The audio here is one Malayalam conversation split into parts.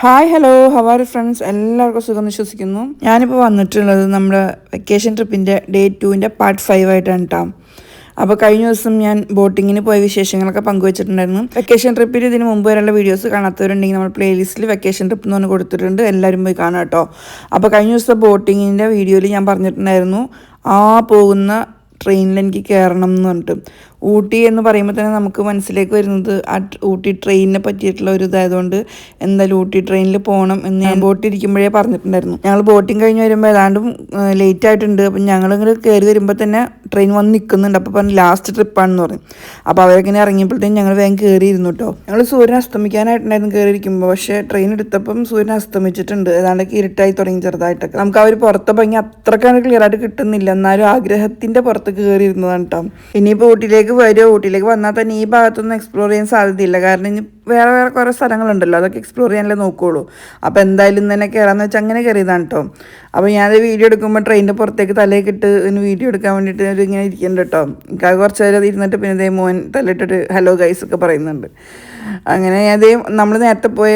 ഹായ് ഹലോ ഹവാർ ഫ്രണ്ട്സ് എല്ലാവർക്കും സുഖം വിശ്വസിക്കുന്നു. ഞാനിപ്പോൾ വന്നിട്ടുള്ളത് നമ്മുടെ വെക്കേഷൻ ട്രിപ്പിന്റെ ഡേ ടുവിന്റെ പാർട്ട് ഫൈവ് ആയിട്ടാണ് കേട്ടോ അപ്പോൾ കഴിഞ്ഞ ദിവസം ഞാൻ ബോട്ടിങ്ങിന് പോയ വിശേഷങ്ങളൊക്കെ പങ്കുവച്ചിട്ടുണ്ടായിരുന്നു. വെക്കേഷൻ ട്രിപ്പിൽ ഇതിന് മുമ്പ് വരെയുള്ള വീഡിയോസ് കാണാത്തവരുണ്ടെങ്കിൽ നമ്മൾ പ്ലേലിസ്റ്റിൽ വെക്കേഷൻ ട്രിപ്പ് എന്ന് പറഞ്ഞ് കൊടുത്തിട്ടുണ്ട്. എല്ലാവരും പോയി കാണാം കേട്ടോ അപ്പോൾ കഴിഞ്ഞ ദിവസം ബോട്ടിങ്ങിന്റെ വീഡിയോയിൽ ഞാൻ പറഞ്ഞിട്ടുണ്ടായിരുന്നു ആ പോകുന്ന ട്രെയിനിൽ എനിക്ക് കയറണം എന്ന് പറഞ്ഞിട്ട്. ഊട്ടി എന്ന് പറയുമ്പോൾ തന്നെ നമുക്ക് മനസ്സിലേക്ക് വരുന്നത് ആ ഊട്ടി ട്രെയിനിനെ പറ്റിയിട്ടുള്ള ഒരു ഇതായതുകൊണ്ട് എന്തായാലും ഊട്ടി ട്രെയിനിൽ പോകണം എന്ന് ഞാൻ ബോട്ട് ഇരിക്കുമ്പോഴേ പറഞ്ഞിട്ടുണ്ടായിരുന്നു. ഞങ്ങൾ ബോട്ടിങ് കഴിഞ്ഞ് വരുമ്പോൾ ഏതാണ്ടും ലേറ്റ് ആയിട്ടുണ്ട്. അപ്പം ഞങ്ങളിങ്ങനെ കയറി വരുമ്പോൾ തന്നെ ട്രെയിൻ വന്ന് നിൽക്കുന്നുണ്ട് അപ്പോൾ പറഞ്ഞു ലാസ്റ്റ് ട്രിപ്പാണെന്ന് പറയും അപ്പോൾ അവരൊക്കെ ഇറങ്ങിയപ്പോഴത്തേക്കും ഞങ്ങൾ വേഗം കയറിയിരുന്നു കേട്ടോ ഞങ്ങൾ സൂര്യൻ അസ്തമിക്കാനായിട്ടുണ്ടായിരുന്നു കയറിയിരിക്കുമ്പോൾ പക്ഷേ ട്രെയിൻ എടുത്തപ്പം സൂര്യൻ അസ്തമിച്ചിട്ടുണ്ട്. ഏതാണ്ടൊക്കെ ഇരുട്ടായി തുടങ്ങി ചെറുതായിട്ടൊക്കെ. നമുക്ക് ആ ഒരു പുറത്തെ ഭംഗി അത്രക്കാണ് ക്ലിയർ ആയിട്ട് കിട്ടുന്നില്ല. എന്നാലും ആഗ്രഹത്തിന്റെ പുറത്ത് കയറിയിരുന്നതാണ് കേട്ടോ ഇനിയിപ്പോൾ ഊട്ടിയിലേക്ക് വരുമോ ഊട്ടിയിലേക്ക് വന്നാൽ തന്നെ ഈ ഭാഗത്തൊന്നും എക്സ്പ്ലോർ ചെയ്യാൻ സാധ്യതയില്ല. കാരണം ഇനി വേറെ വേറെ കുറേ സ്ഥലങ്ങളുണ്ടല്ലോ. അതൊക്കെ എക്സ്പ്ലോർ ചെയ്യാനല്ലേ നോക്കുകയുള്ളൂ അപ്പോൾ എന്തായാലും ഇന്ന് തന്നെ കയറാന്ന് വെച്ചാൽ അങ്ങനെ കയറിയതാണ് കേട്ടോ അപ്പോൾ ഞാനത് വീഡിയോ എടുക്കുമ്പോൾ ട്രെയിനിന്റെ പുറത്തേക്ക് തലയൊക്കെ ഇട്ട് ഇതിന് വീഡിയോ എടുക്കാൻ വേണ്ടിയിട്ട് ഒരു ഇങ്ങനെ ഇരിക്കുന്നുണ്ട് കേട്ടോ എനിക്ക് കുറച്ച് നേരം ഇരുന്നിട്ട് പിന്നെ ഇതേ മോൻ തലയിട്ടിട്ട് ഹലോ ഗൈസ് ഒക്കെ പറയുന്നുണ്ട്. അങ്ങനെ അതേ നമ്മൾ നേരത്തെ പോയ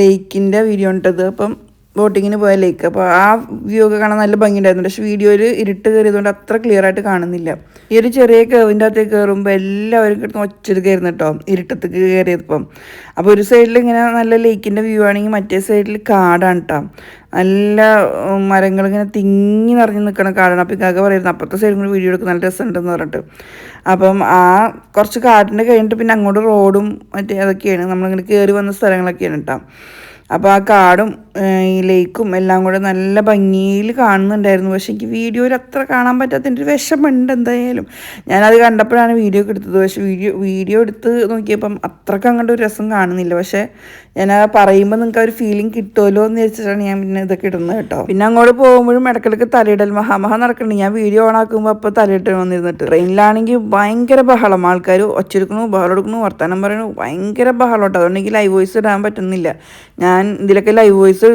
ലേക്കിന്റെ വീഡിയോ ഉണ്ടത് അപ്പം ബോട്ടിങ്ങിന് പോയ ലേക്ക് അപ്പോൾ ആ വ്യൂ ഒക്കെ കാണാൻ നല്ല ഭംഗിയുണ്ടായിരുന്നു. പക്ഷേ വീഡിയോയിൽ ഇരുട്ട് കയറിയതുകൊണ്ട് അത്ര ക്ലിയർ ആയിട്ട് കാണുന്നില്ല. ഈ ഒരു ചെറിയ കേവിന്റെ അകത്തേക്ക് കയറുമ്പോൾ എല്ലാവരും കിട്ടുന്ന ഒച്ചത് കയറുന്നു കേട്ടോ ഇരുട്ടത്തേക്ക് കയറിയപ്പം. അപ്പോൾ ഒരു സൈഡിൽ ഇങ്ങനെ നല്ല ലേക്കിന്റെ വ്യൂ ആണെങ്കിൽ മറ്റേ സൈഡിൽ കാടാണ് കേട്ടോ നല്ല മരങ്ങൾ ഇങ്ങനെ തിങ്ങി നിറഞ്ഞ് നിൽക്കണ കാടാണ്. അപ്പോൾ ഇക്കാക്ക പറയുന്നത് അപ്പുറത്തെ സൈഡിൽ കൂടി വീഡിയോ എടുക്കാൻ നല്ല രസമുണ്ടെന്ന് പറഞ്ഞിട്ട്. അപ്പം ആ കുറച്ച് കാടിന്റെ കഴിഞ്ഞിട്ട് പിന്നെ അങ്ങോട്ട് റോഡും മറ്റേ അതൊക്കെയാണ്. നമ്മളിങ്ങനെ കയറി വന്ന സ്ഥലങ്ങളൊക്കെയാണ് കേട്ടോ അപ്പോൾ ആ കാടും ഈ ലേക്കും എല്ലാം കൂടെ നല്ല ഭംഗിയിൽ കാണുന്നുണ്ടായിരുന്നു. പക്ഷേ എനിക്ക് വീഡിയോയിൽ അത്ര കാണാൻ പറ്റാത്തതിന്റെ ഒരു വിഷമമുണ്ട് എന്തായാലും. ഞാനത് കണ്ടപ്പോഴാണ് വീഡിയോ ഒക്കെ എടുത്തത്. പക്ഷേ വീഡിയോ വീഡിയോ എടുത്ത് നോക്കിയപ്പം അത്രയ്ക്ക് അങ്ങോട്ട് ഒരു രസം കാണുന്നില്ല. പക്ഷേ ഞാൻ പറയുമ്പോൾ നിങ്ങൾക്ക് ഒരു ഫീലിംഗ് കിട്ടുമല്ലോ എന്ന് വെച്ചിട്ടാണ് ഞാൻ പിന്നെ ഇതൊക്കെ ഇടുന്നത് കേട്ടോ. പിന്നെ അങ്ങോട്ട് പോകുമ്പോഴും ഇടക്കിടക്ക് തലയിടൽ മഹാമഹ നടക്കുന്നുണ്ട്. ഞാൻ വീഡിയോ ഓൺ ആക്കുമ്പോൾ അപ്പോൾ തലയിട്ട് വന്നിരുന്നിട്ട്. ട്രെയിനിലാണെങ്കിൽ ഭയങ്കര ബഹളം. ആൾക്കാർ ഒച്ചെടുക്കണു ബഹളം എടുക്കണു വർത്തമാനം പറയണു. ഭയങ്കര ബഹളം കേട്ടോ അതുകൊണ്ട് എനിക്ക് ലൈവ് വോയിസ് ഇടാൻ പറ്റുന്നില്ല. ഞാൻ ഇതിലൊക്കെ ലൈവ് വോയിസ്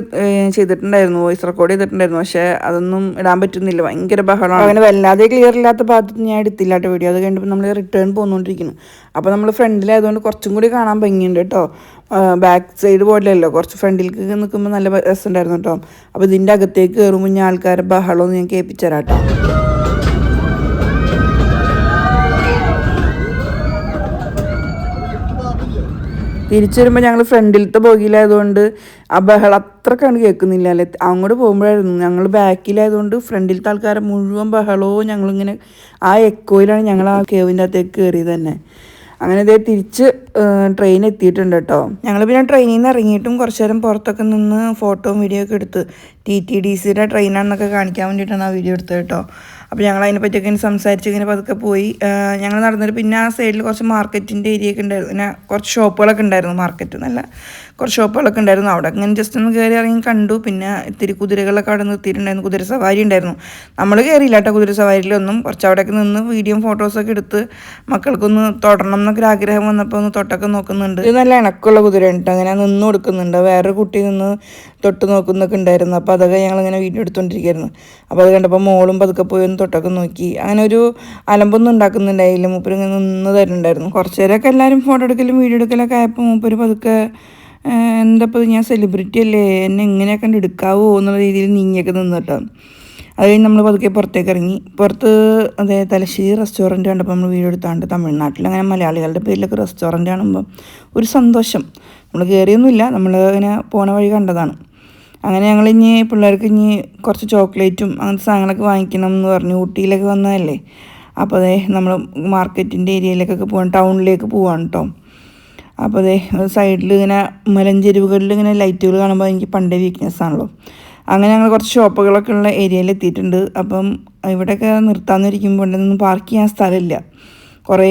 ചെയ്തിട്ടുണ്ടായിരുന്നു വോയിസ് റെക്കോർഡ് ചെയ്തിട്ടുണ്ടായിരുന്നു. പക്ഷേ അതൊന്നും ഇടാൻ പറ്റുന്നില്ല. ഭയങ്കര ബഹളമാണ്. അങ്ങനെ വല്ലാതെ ക്ലിയർ ഇല്ലാത്ത ഭാഗത്ത് ഞാൻ എടുത്തില്ല വീഡിയോ അത് കഴിഞ്ഞപ്പോൾ നമ്മൾ റിട്ടേൺ പോന്നുകൊണ്ടിരിക്കുന്നു അപ്പോൾ നമ്മൾ ഫ്രണ്ടിലായതുകൊണ്ട് കുറച്ചും കൂടി കാണാൻ ഭംഗിയുണ്ട് കേട്ടോ. ബാക്ക് സൈഡ് പോലെയല്ലോ. കുറച്ച് ഫ്രണ്ടിലേക്ക് നിൽക്കുമ്പോൾ നല്ല രസമുണ്ടായിരുന്നു കേട്ടോ. അപ്പോൾ ഇതിന്റെ അകത്തേക്ക് കയറുമ്പോൾ ഞാൻ ആൾക്കാരെ ബഹളമൊന്നും ഞാൻ കേൾപ്പിച്ചരാം കേട്ടോ. തിരിച്ചു വരുമ്പോൾ ഞങ്ങൾ ഫ്രണ്ടിലത്തെ ബോഗിയിലായതുകൊണ്ട് ആ ബഹളം അത്രക്കാണ് കേൾക്കുന്നില്ല അല്ലെ? അങ്ങോട്ട് പോകുമ്പോഴായിരുന്നു. ഞങ്ങൾ ബാക്കിലായതുകൊണ്ട് ഫ്രണ്ടിലത്തെ ആൾക്കാരെ മുഴുവൻ ബഹളവും ഞങ്ങളിങ്ങനെ ആ എക്കോയിലാണ് ഞങ്ങൾ ആ കേവിന്റെ അകത്തേക്ക് കയറിയത് തന്നെ. അങ്ങനെ ഇതേ തിരിച്ച് ട്രെയിൻ എത്തിയിട്ടുണ്ട് കേട്ടോ. ഞങ്ങൾ പിന്നെ ട്രെയിനിൽ നിന്ന് ഇറങ്ങിയിട്ടും കുറച്ച് നേരം പുറത്തൊക്കെ നിന്ന് ഫോട്ടോയും വീഡിയോ ഒക്കെ എടുത്ത് ടി ടി ഡി സിയുടെ ട്രെയിനാണെന്നൊക്കെ കാണിക്കാൻ വേണ്ടിയിട്ടാണ് ആ വീഡിയോ എടുത്തത് കേട്ടോ. അപ്പോൾ ഞങ്ങൾ അതിനെ പറ്റിയൊക്കെ ഇങ്ങനെ സംസാരിച്ച് ഇങ്ങനെ പതുക്കെ പോയി. ഞങ്ങൾ നടന്നിട്ട് പിന്നെ ആ സൈഡിൽ കുറച്ച് മാർക്കറ്റിന്റെ ഏരിയ ഒക്കെ ഉണ്ടായിരുന്നു. പിന്നെ കുറച്ച് ഷോപ്പുകളൊക്കെ ഉണ്ടായിരുന്നു മാർക്കറ്റ് നല്ല കുറച്ച് ഷോപ്പുകളൊക്കെ ഉണ്ടായിരുന്നു. അവിടെ ഇങ്ങനെ ജസ്റ്റ് ഒന്ന് കയറി ഇറങ്ങി കണ്ടു. പിന്നെ ഇത്തിരി കുതിരകളൊക്കെ അവിടെ നിർത്തിയിട്ടുണ്ടായിരുന്നു. കുതിര സവാരി ഉണ്ടായിരുന്നു. നമ്മൾ കയറിയില്ല കേട്ടോ കുതിര സവാരിയിലൊന്നും കുറച്ച് അവിടെയൊക്കെ നിന്ന് വീഡിയോ ഫോട്ടോസൊക്കെ എടുത്ത് മക്കൾക്കൊന്ന് തൊടണം എന്നൊക്കെ ആഗ്രഹം വന്നപ്പോൾ ഒന്ന് തൊട്ടൊക്കെ നോക്കുന്നുണ്ട്. ഇത് നല്ല ഇണക്കുള്ള കുതിര ഉണ്ട് അങ്ങനെ നിന്ന് കൊടുക്കുന്നുണ്ട്. വേറൊരു കുട്ടി നിന്ന് തൊട്ട് നോക്കുന്നൊക്കെ ഉണ്ടായിരുന്നു. അപ്പോൾ അതൊക്കെ ഞങ്ങളിങ്ങനെ വീഡിയോ എടുത്തുകൊണ്ടിരിക്കുകയായിരുന്നു അപ്പോൾ അത് കണ്ടപ്പോൾ മോളും പതുക്കെ പോയി ഒന്ന് തൊട്ടൊക്കെ നോക്കി. അങ്ങനെ ഒരു അലമ്പൊന്നും ഉണ്ടാക്കുന്നുണ്ടായില്ല മൂപ്പര് ഇങ്ങനെ നിന്ന് തരുന്നുണ്ടായിരുന്നു കുറച്ച് നേരമൊക്കെ എല്ലാവരും ഫോട്ടോ എടുക്കലും വീഡിയോ എടുക്കലൊക്കെ ആയപ്പോൾ മൂപ്പര് പതുക്കെ എന്താ ഇപ്പോൾ ഞാൻ സെലിബ്രിറ്റി അല്ലേ? എന്നെ ഇങ്ങനെയൊക്കെ കണ്ട് എടുക്കാവോ എന്നുള്ള രീതിയിൽ നീങ്ങിയൊക്കെ നിന്നിട്ടോ അത് കഴിഞ്ഞ് നമ്മൾ പതുക്കെ പുറത്തേക്ക് ഇറങ്ങി. പുറത്ത് അതേ തലശ്ശേരി റെസ്റ്റോറന്റ് കണ്ടപ്പോൾ നമ്മൾ വീഡിയോ എടുത്താണ്ട് തമിഴ്നാട്ടിൽ അങ്ങനെ മലയാളികളുടെ പേരിലൊക്കെ റെസ്റ്റോറന്റ് കാണുമ്പോൾ ഒരു സന്തോഷം. നമ്മൾ കയറിയൊന്നുമില്ല നമ്മൾ ഇങ്ങനെ പോണ വഴി കണ്ടതാണ്. അങ്ങനെ ഞങ്ങൾ ഇനി പിള്ളേർക്ക് ഇനി കുറച്ച് ചോക്ലേറ്റും അങ്ങനത്തെ സാധനങ്ങളൊക്കെ വാങ്ങിക്കണം എന്ന് പറഞ്ഞ്. ഊട്ടിയിലൊക്കെ വന്നതല്ലേ. അപ്പോൾ അതെ നമ്മൾ മാർക്കറ്റിന്റെ ഏരിയയിലേക്കൊക്കെ പോകാൻ ടൗണിലേക്ക് പോവാണ് കേട്ടോ അപ്പോൾ അതെ സൈഡിൽ ഇങ്ങനെ മലഞ്ചെരുവുകളിൽ ഇങ്ങനെ ലൈറ്റുകൾ കാണുമ്പോൾ എനിക്ക് പണ്ടേ വീക്ക്നെസ് ആണല്ലോ. അങ്ങനെ ഞങ്ങൾ കുറച്ച് ഷോപ്പുകളൊക്കെ ഉള്ള ഏരിയയിൽ എത്തിയിട്ടുണ്ട് അപ്പം ഇവിടെയൊക്കെ നിർത്താമെന്നിരിക്കുമ്പോൾ ഉണ്ടെന്നൊന്നും പാർക്ക് ചെയ്യാൻ സ്ഥലമില്ല. കുറേ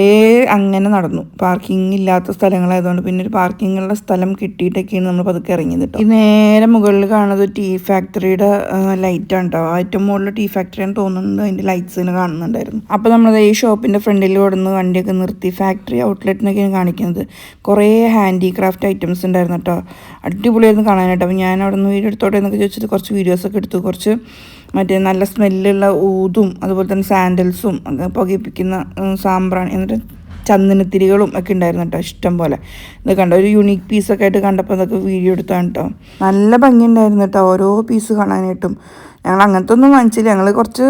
അങ്ങനെ നടന്നു. പാർക്കിംഗ് ഇല്ലാത്ത സ്ഥലങ്ങളായതുകൊണ്ട് പിന്നെ ഒരു പാർക്കിങ്ങുള്ള സ്ഥലം കിട്ടിയിട്ടൊക്കെയാണ് നമ്മൾ പതുക്കെ ഇറങ്ങിയത് ഈ നേരെ മുകളിൽ കാണുന്നത് ടീ ഫാക്ടറിയുടെ ലൈറ്റാണ് കേട്ടോ. ഏറ്റവും മുകളിൽ ടീ ഫാക്ടറിയാണ് തോന്നുന്നത് അതിന്റെ ലൈറ്റ്സിന് കാണുന്നുണ്ടായിരുന്നു. അപ്പോൾ നമ്മളത് ഈ ഷോപ്പിന്റെ ഫ്രണ്ടിൽ കൊടുന്ന് വണ്ടിയൊക്കെ നിർത്തി ഫാക്ടറി ഔട്ട്ലെറ്റിനൊക്കെയാണ് കാണിക്കുന്നത്. കുറേ ഹാൻഡിക്രാഫ്റ്റ് ഐറ്റംസ് ഉണ്ടായിരുന്നു കേട്ടോ. അടിപൊളിയായിരുന്നു കാണാനായിട്ട്. അപ്പോൾ ഞാൻ അവിടെ നിന്ന് വീഡിയോ എടുത്തോട്ടെ എന്നൊക്കെ ചോദിച്ചിട്ട് കുറച്ച് വീഡിയോസൊക്കെ എടുത്തു. കുറച്ച് മറ്റേ നല്ല സ്മെല്ലുള്ള ഊതും അതുപോലെ തന്നെ സാൻഡൽസും പുകയിപ്പിക്കുന്ന സാമ്പ്രാണി എന്നിട്ട് ചന്ദനത്തിരികളും ഒക്കെ ഉണ്ടായിരുന്നു കേട്ടോ ഇഷ്ടം പോലെ. ഇത് കണ്ടോ ഒരു യുണീക്ക് പീസൊക്കെ ആയിട്ട് കണ്ടപ്പോൾ അതൊക്കെ വീഡിയോ എടുത്താണ് കേട്ടോ. നല്ല ഭംഗിയുണ്ടായിരുന്നു കേട്ടോ ഓരോ പീസ് കാണാനായിട്ടും. ഞങ്ങൾ അങ്ങനത്തെ ഒന്നും വാങ്ങിച്ചില്ല ഞങ്ങൾ കുറച്ച്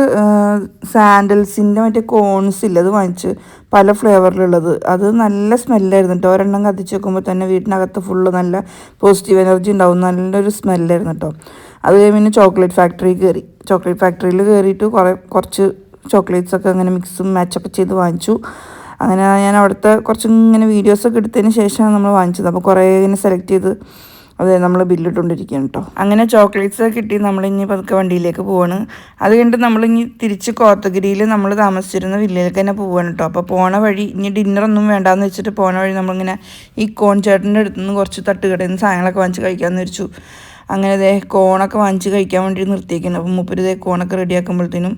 സാൻഡൽസിന്റെ മറ്റേ കോൺസ് ഇല്ല അത് വാങ്ങിച്ച് പല ഫ്ലേവറിലുള്ളത് അത് നല്ല സ്മെല്ലായിരുന്നു കേട്ടോ ഒരെണ്ണം കത്തിച്ച് വെക്കുമ്പോൾ തന്നെ വീട്ടിനകത്ത് ഫുള്ള് നല്ല പോസിറ്റീവ് എനർജി ഉണ്ടാവും നല്ലൊരു സ്മെല്ലായിരുന്നു കേട്ടോ. അത് കഴിഞ്ഞ് പിന്നെ ചോക്ലേറ്റ് ഫാക്ടറി കയറി ചോക്ലേറ്റ് ഫാക്ടറിയിൽ കയറിയിട്ട് കുറേ കുറച്ച് ചോക്ലേറ്റ്സ് ഒക്കെ അങ്ങനെ മിക്സും മാച്ചൊക്കെ ചെയ്ത് വാങ്ങിച്ചു. അങ്ങനെ ഞാൻ അവിടുത്തെ കുറച്ച് ഇങ്ങനെ വീഡിയോസൊക്കെ എടുത്തതിന് ശേഷമാണ് നമ്മൾ വാങ്ങിച്ചത്. അപ്പോൾ കുറേ ഇങ്ങനെ സെലക്ട് ചെയ്ത് അതെ നമ്മൾ ബില്ലിട്ടുകൊണ്ടിരിക്കുകയാണ് കേട്ടോ അങ്ങനെ ചോക്ലേറ്റ്സ് കിട്ടി. നമ്മളിനി പതുക്കെ വണ്ടിയിലേക്ക് പോവാണ്. അത് കഴിഞ്ഞിട്ട് നമ്മളിനി തിരിച്ച് കോത്തഗിരിയിൽ നമ്മൾ താമസിച്ചിരുന്ന വില്ലയിലേക്ക് തന്നെ പോവാണ് കേട്ടോ അപ്പോൾ പോണ വഴി ഇനി ഡിന്നറൊന്നും വേണ്ടാന്ന് വെച്ചിട്ട് പോണ വഴി നമ്മളിങ്ങനെ ഈ കോൺ ചേട്ടന്റെ അടുത്തുനിന്ന് കുറച്ച് തട്ടുകടയിൽ നിന്ന് സാധനങ്ങളൊക്കെ വാങ്ങിച്ച് കഴിക്കാമെന്ന് വെച്ചു അങ്ങനെ ദേ കോണൊക്കെ വാങ്ങിച്ച് കഴിക്കാൻ വേണ്ടി നിർത്തിയിരിക്കുന്നു അപ്പം മുപ്പര് ഇതേ കോണൊക്കെ റെഡിയാക്കുമ്പോഴത്തേനും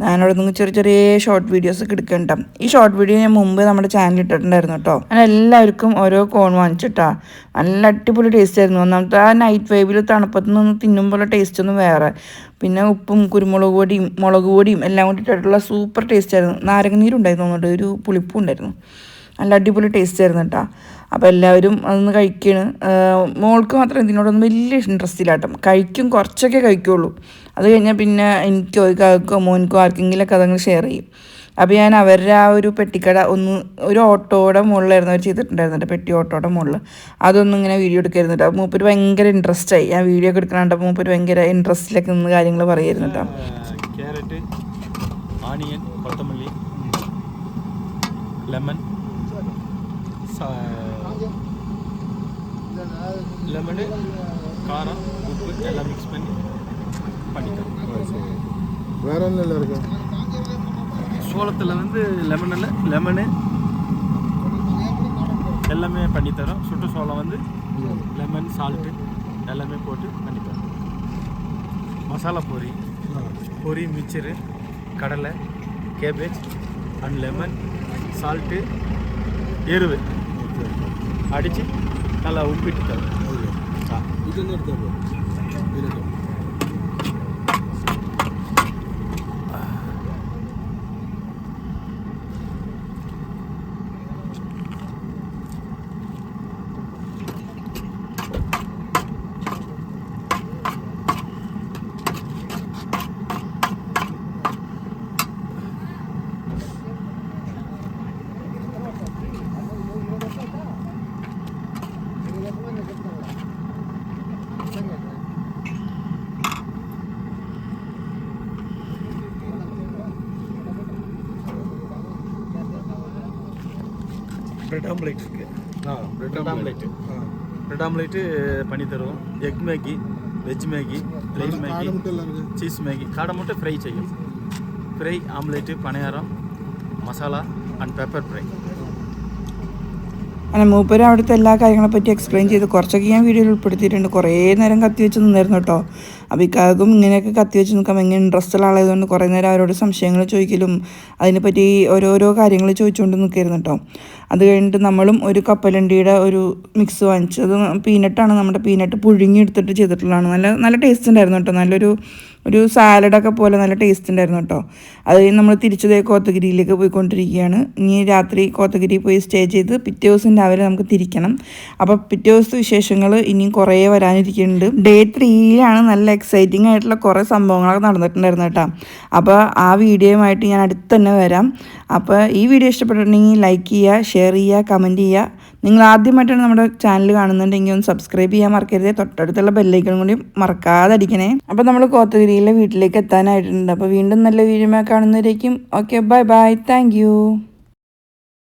ഞാനവിടെ നിന്ന് ചെറിയ ചെറിയ ഷോർട്ട് വീഡിയോസ് ഒക്കെ എടുക്കണ്ട ഈ ഷോർട്ട് വീഡിയോ ഞാൻ മുമ്പ് നമ്മുടെ ചാനൽ ഇട്ടിട്ടുണ്ടായിരുന്നു കേട്ടോ അങ്ങനെ എല്ലാവർക്കും ഓരോ കോൺ വാങ്ങിച്ചിട്ടാ. നല്ല അടിപൊളി ടേസ്റ്റ് ആയിരുന്നു. ഒന്നാമത്തെ ആ നൈറ്റ് വൈബിൽ തണുപ്പത്ത് നിന്ന് തിന്നുമ്പോൾ ടേസ്റ്റ് ഒന്നും വേറെ. പിന്നെ ഉപ്പും കുരുമുളക് പൊടിയും മുളക് പൊടിയും എല്ലാം കൂടി ഇട്ടിട്ടുള്ള സൂപ്പർ ടേസ്റ്റ് ആയിരുന്നു. നാരങ്ങ നീരുണ്ടായിരുന്നു തോന്നുന്നുണ്ട്. ഒരു പുളിപ്പും ഉണ്ടായിരുന്നു. നല്ല അടിപൊളി ടേസ്റ്റ് ആയിരുന്നു കേട്ടോ അപ്പോൾ എല്ലാവരും അതൊന്ന് കഴിക്കണ്. മോൾക്ക് മാത്രം ഇതിനോടൊന്നും വലിയ ഇൻട്രസ്റ്റ് ഇല്ല കേട്ടോ. കഴിക്കും കുറച്ചൊക്കെ കഴിക്കുള്ളൂ. അത് കഴിഞ്ഞാൽ പിന്നെ എനിക്കോ കാക്കോ മോനിക്കോ ആർക്കെങ്കിലൊക്കെ അതങ്ങ് ഷെയർ ചെയ്യും. അപ്പോൾ ഞാൻ അവരുടെ ആ ഒരു പെട്ടിക്കട ഒന്ന് ഒരു ഓട്ടോയുടെ മുകളിലായിരുന്നു അവർ ചെയ്തിട്ടുണ്ടായിരുന്നു പെട്ടി ഓട്ടോയുടെ മുകളിൽ അതൊന്നും ഇങ്ങനെ വീഡിയോ എടുക്കായിരുന്നു കേട്ടോ. മൂപ്പര് ഭയങ്കര ഇൻട്രസ്റ്റ് ആയി. ഞാൻ വീഡിയോ ഒക്കെ എടുക്കണുണ്ടപ്പോൾ മൂപ്പര് ഭയങ്കര ഇൻട്രസ്റ്റിലൊക്കെ നിന്ന് കാര്യങ്ങൾ പറയായിരുന്നു കേട്ടോ. കൊത്തമല്ലി ലെമൺ. லெமனு காரம் உப்பு எல்லாம் மிக்ஸ் பண்ணி பண்ணிக்கலாம் வேற என்ன இருக்கு? சோளத்தில் வந்து லெமனில் லெமனு எல்லாமே பண்ணித்தரோம். சுட்டு சோளம் வந்து லெமன் சால்ட்டு எல்லாமே போட்டு பண்ணித்தரோம். மசாலா பொரி. பொரி மிச்சரு கடலை கேபேஜ் அண்ட் லெமன் சால்ட்டு எருவு. அடித்து நல்லா உப்பிட்டு தரும் இது வந்து எடுத்து ಬ್ರೆಡ್ ಆಮ್ಲೆಟ್ಗೆ ಹಾಂ ಬ್ರೆಡ್ ಆಮ್ಲೆಟ್ ಹಾಂ ಬ್ರೆಡ್ ಆಮ್ಲೆಟ್ ಪಣಿ ತರು egg Maggi veg Maggi plain Maggi cheese Maggi ಕಾಡ ಮುಟ್ಟೆ ಫ್ರೈ ಚೆಯ್ಯಿ ఫ్రై ఆమ్లెట్ పనిహారం మసాలా అండ్ పెప్పర్ ఫ్రై അങ്ങനെ മൂപ്പര് അവിടുത്തെ എല്ലാ കാര്യങ്ങളെ പറ്റി എക്സ്പ്ലെയിൻ ചെയ്ത്. കുറച്ചൊക്കെ ഞാൻ വീഡിയോയിൽ ഉൾപ്പെടുത്തിയിട്ടുണ്ട്. കുറേ നേരം കത്തി വെച്ച് നിന്നായിരുന്നു കേട്ടോ. അപ്പോൾ ഇങ്ങനെയൊക്കെ കത്തി വെച്ച് നിൽക്കാം എങ്ങനെ ഇൻട്രസ്റ്റ് ഉള്ള ആളായതുകൊണ്ട് കുറേ നേരം അവരോട് സംശയങ്ങൾ ചോദിക്കലും അതിനെപ്പറ്റി ഓരോരോ കാര്യങ്ങൾ ചോദിച്ചുകൊണ്ട് നിൽക്കായിരുന്നു കേട്ടോ. അത് കഴിഞ്ഞിട്ട് നമ്മളും ഒരു കപ്പലണ്ടിയുടെ ഒരു മിക്സ് വാങ്ങിച്ചു. അത് പീനട്ടാണ് നമ്മുടെ പീനട്ട് പുഴുങ്ങി എടുത്തിട്ട് ചെയ്തിട്ടുള്ളതാണ്. നല്ല നല്ല ടേസ്റ്റ് ഉണ്ടായിരുന്നു കേട്ടോ. നല്ലൊരു ഒരു സാലഡൊക്കെ പോലെ നല്ല ടേസ്റ്റ് ഉണ്ടായിരുന്നു കേട്ടോ. അത് നമ്മൾ തിരിച്ചതേ കോത്തഗിരിയിലേക്ക് പോയിക്കൊണ്ടിരിക്കുകയാണ്. ഇനി രാത്രി കോത്തഗിരി പോയി സ്റ്റേ ചെയ്ത് പിറ്റേ ദിവസം രാവിലെ നമുക്ക് തിരിക്കണം. അപ്പോൾ പിറ്റേ ദിവസത്തെ വിശേഷങ്ങൾ ഇനിയും കുറേ വരാനിരിക്കുന്നുണ്ട്. ഡേ ത്രീയിലാണ് നല്ല എക്സൈറ്റിംഗ് ആയിട്ടുള്ള കുറേ സംഭവങ്ങളൊക്കെ നടന്നിട്ടുണ്ടായിരുന്നു കേട്ടോ. അപ്പോൾ ആ വീഡിയോയുമായിട്ട് ഞാൻ അടുത്ത് തന്നെ വരാം. അപ്പോൾ ഈ വീഡിയോ ഇഷ്ടപ്പെട്ടിട്ടുണ്ടെങ്കിൽ ലൈക്ക് ചെയ്യുക ഷെയർ ചെയ്യുക കമന്റ് ചെയ്യുക. നിങ്ങൾ ആദ്യമായിട്ടാണ് നമ്മുടെ ചാനൽ കാണുന്നുണ്ടെങ്കിൽ ഒന്ന് സബ്സ്ക്രൈബ് ചെയ്യാൻ മറക്കരുത്. തൊട്ടടുത്തുള്ള ബെല്ലൈക്കൺ കൂടി മറക്കാതെ അടിക്കണേ. അപ്പോൾ നമ്മൾ കോത്തഗിരിയിലെ വീട്ടിലേക്ക് എത്താനായിട്ടുണ്ട്. അപ്പോൾ വീണ്ടും നല്ല video കാണുന്നവരേക്കും. Okay bye bye thank